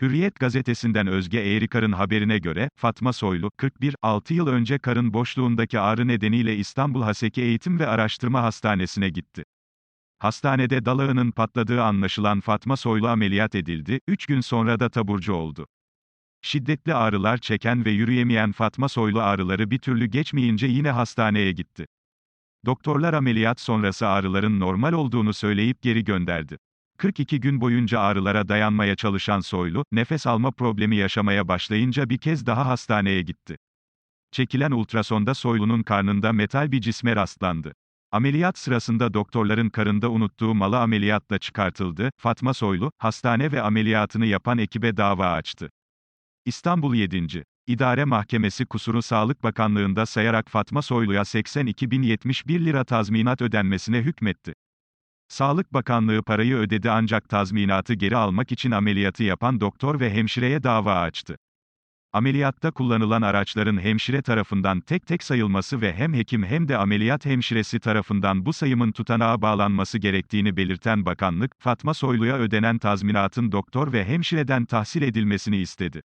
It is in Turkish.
Hürriyet gazetesinden Özge Eğrikar'ın haberine göre, Fatma Soylu, 41, 6 yıl önce karın boşluğundaki ağrı nedeniyle İstanbul Haseki Eğitim ve Araştırma Hastanesi'ne gitti. Hastanede dalağının patladığı anlaşılan Fatma Soylu ameliyat edildi, 3 gün sonra da taburcu oldu. Şiddetli ağrılar çeken ve yürüyemeyen Fatma Soylu ağrıları bir türlü geçmeyince yine hastaneye gitti. Doktorlar ameliyat sonrası ağrıların normal olduğunu söyleyip geri gönderdi. 42 gün boyunca ağrılara dayanmaya çalışan Soylu, nefes alma problemi yaşamaya başlayınca bir kez daha hastaneye gitti. Çekilen ultrasonda Soylu'nun karnında metal bir cisme rastlandı. Ameliyat sırasında doktorların karında unuttuğu malı ameliyatla çıkartıldı. Fatma Soylu, hastane ve ameliyatını yapan ekibe dava açtı. İstanbul 7. İdare Mahkemesi kusuru Sağlık Bakanlığı'nda sayarak Fatma Soylu'ya 82.071 lira tazminat ödenmesine hükmetti. Sağlık Bakanlığı parayı ödedi ancak tazminatı geri almak için ameliyatı yapan doktor ve hemşireye dava açtı. Ameliyatta kullanılan araçların hemşire tarafından tek tek sayılması ve hem hekim hem de ameliyat hemşiresi tarafından bu sayımın tutanağa bağlanması gerektiğini belirten bakanlık, Fatma Soylu'ya ödenen tazminatın doktor ve hemşireden tahsil edilmesini istedi.